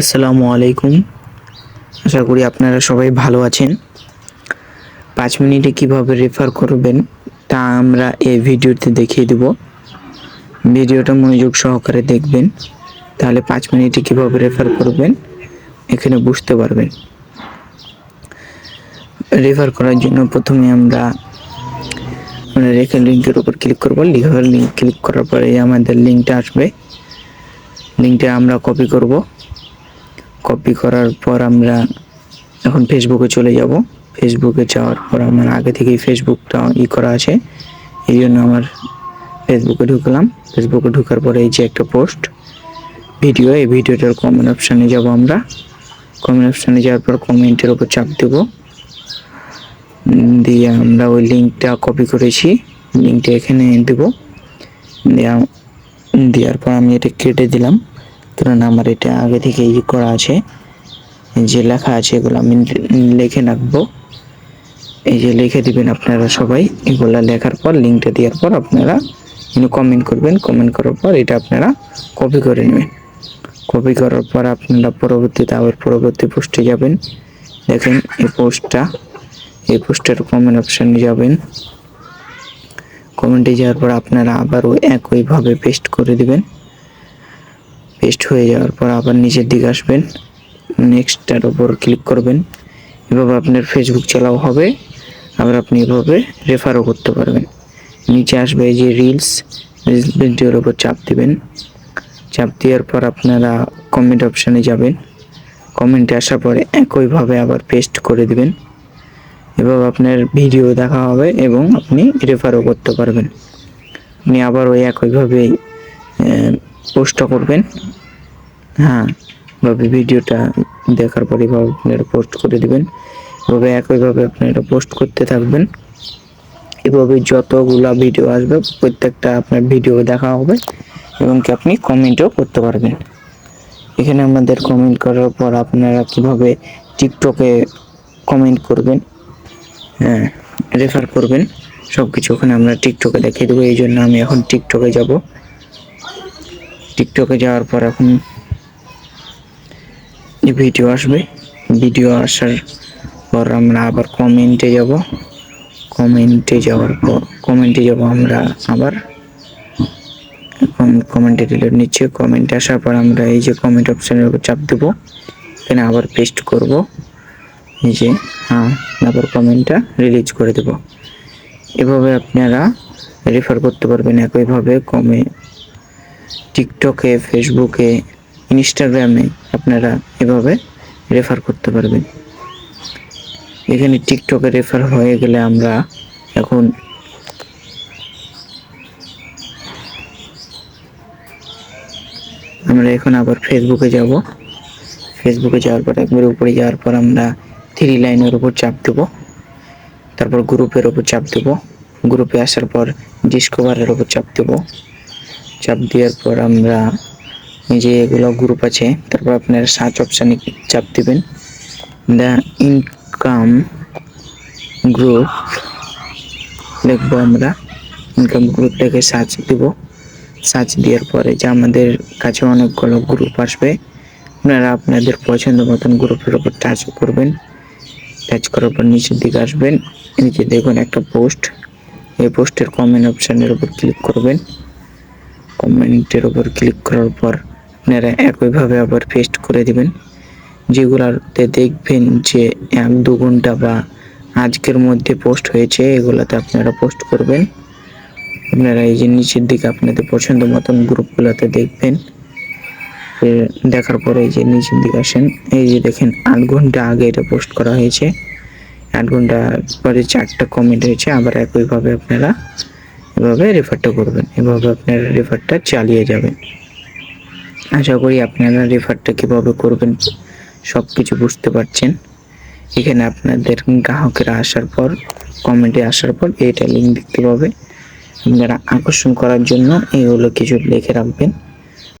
আসসালামু আলাইকুম। আশা করি আপনারা সবাই ভালো আছেন। পাঁচ মিনিটে কীভাবে রেফার করবেন তা আমরা এই ভিডিওতে দেখিয়ে দেব। ভিডিওটা মনোযোগ সহকারে দেখবেন, তাহলে পাঁচ মিনিটে কীভাবে রেফার করবেন এখানে বুঝতে পারবেন। রেফার করার জন্য প্রথমে আমরা আমরা রেখে লিঙ্কের উপর ক্লিক করব। লিঙ্ক ক্লিক করার পরে আমাদের লিঙ্কটা আসবে। লিঙ্কটা আমরা কপি করব। কপি করার পর আমরা এখন ফেসবুকে চলে যাব। ফেসবুকে যাওয়ার পর আমার আগে থেকেই ফেসবুকটা ই করা আছে। এই জন্য আমার ফেসবুকে ঢুকলাম। ফেসবুকে ঢোকার পরে এই যে একটা পোস্ট ভিডিও এই ভিডিওটার কমেন্ট অপশানে যাব আমরা। কমেন্ট অপশানে যাওয়ার পর কমেন্টের উপর চাপ দেব। দিয়ে আমরা ওই লিঙ্কটা কপি করেছি। লিঙ্কটা এখানে দেব। দেওয়া দেওয়ার পর আমি এটা কেটে দিলাম। কারণ আমার এটা আগে থেকে ই করা আছে। যে লেখা আছে এগুলো আমি লিখে রাখব। এই যে লিখে দিবেন আপনারা সবাই। এগুলো লেখার পর, লিঙ্কটা দেওয়ার পর আপনারা কমেন্ট করবেন। কমেন্ট করার পর এটা আপনারা কপি করে নেবেন। কপি করার পর আপনারা পরবর্তীতে আবার পরবর্তী পোস্টে যাবেন। দেখেন এই পোস্টটা এই পোস্টের কমেন্ট অপশানে যাবেন। কমেন্টে যাওয়ার পর আপনারা আবারও একইভাবে পেস্ট করে দিবেন। পেস্ট হয়ে যাওয়ার পর আবার নিচের দিকে আসবেন। নেক্সটটার উপর ক্লিক করবেন। এভাবে আপনার ফেসবুক চালাও হবে। আবার আপনি এভাবে রেফারও করতে পারবেন। নিচে আসবে যে রিলস ভিডিওর উপর চাপ দিবেন। চাপ দেওয়ার পর আপনারা কমেন্ট অপশানে যাবেন। কমেন্টে আসার পরে একইভাবে আবার পেস্ট করে দিবেন। এভাবে আপনার ভিডিও দেখা হবে এবং আপনি রেফারও করতে পারবেন। আপনি আবার ওই একইভাবে পোস্টটা করবেন। হ্যাঁ ভাবে ভিডিওটা দেখার পরে এভাবে আপনারা পোস্ট করে দিবেন। এভাবে একইভাবে আপনারা পোস্ট করতে থাকবেন। এভাবে যতগুলা ভিডিও আসবে, প্রত্যেকটা আপনার ভিডিও দেখা হবে এবং কি আপনি কমেন্টও করতে পারবেন। এখানে আমাদের কমেন্ট করার পর আপনারা কীভাবে টিকটকে কমেন্ট করবেন হ্যাঁ রেফার করবেন সব কিছু ওখানে আমরা টিকটকে দেখিয়ে দেবো। এই জন্য আমি এখন টিকটকে যাব। টিকটকে যাওয়ার পর এখন যে ভিডিও আসবে ভিডিও আসার পর আমরা আবার কমেন্টে যাব। কমেন্টে যাওয়ার পর কমেন্টে যাব আমরা আবার। এখন কমেন্টে দিলে নিচে কমেন্ট আসার পর আমরা এই যে কমেন্ট অপশানের উপর চাপ দেবো। এখানে আবার পেস্ট করব। এই যে হ্যাঁ আবার কমেন্টটা রিলিজ করে দেব। এভাবে আপনারা রেফার করতে পারবেন একইভাবে কমে টিকটকে, ফেসবুকে, ইনস্টাগ্রামে আপনারা এভাবে রেফার করতে পারবেন। এখানে টিকটকে রেফার হয়ে গেলে আমরা এখন আমরা এখন আবার ফেসবুকে যাব। ফেসবুকে যাওয়ার পর, একবার উপরে যাওয়ার পর আমরা থ্রি লাইনের উপর চাপ দেব। তারপর গ্রুপের উপর চাপ দেব। গ্রুপে আসার পর ডিসকভারের উপর চাপ দেব। চাপ দেওয়ার পর আমরা এই যে এগুলো গ্রুপ আছে, তারপর আপনারা সার্চ অপশানে চাপ দেবেন। দ্য ইনকাম গ্রুপ লিখব আমরা। ইনকাম গ্রুপটাকে সার্চ দিব। সার্চ দেওয়ার পরে যে আমাদের কাছে অনেকগুলো গ্রুপ আসবে, আপনারা আপনাদের পছন্দ মতন গ্রুপের উপর টাচ করবেন। টাচ করার পর নিচের দিকে আসবেন। নিচে দেখুন একটা পোস্ট এই পোস্টের কমেন্ট অপশানের উপর ক্লিক করবেন। কমেন্টের উপর ক্লিক করার পর আপনারা একইভাবে আবার পেস্ট করে দিবেন। যেগুলাতে দেখবেন যে এক দু ঘণ্টা বা আজকের মধ্যে পোস্ট হয়েছে, এগুলাতে আপনারা পোস্ট করবেন। আপনারা এই যে নিচের দিকে আপনাদের পছন্দ মতন গ্রুপগুলোতে দেখবেন। দেখার পরে এই যে নিচের দিকে আসেন। এই যে দেখেন, আট ঘণ্টা আগে এটা পোস্ট করা হয়েছে। আট ঘণ্টা পরে চারটা কমেন্ট হয়েছে, আবার একইভাবে আপনারা এভাবে রেফারটা করবেন। এভাবে আপনারা রেফারটা চালিয়ে যাবেন। আশা করি আপনারা রেফারটা কীভাবে করবেন সব কিছু বুঝতে পারছেন। এখানে আপনাদের গ্রাহকেরা আসার পর কমেন্টে আসার পর এইটা লিঙ্ক দেখতে পাবে। আপনারা আকর্ষণ করার জন্য এগুলো কিছু লিখে রাখবেন।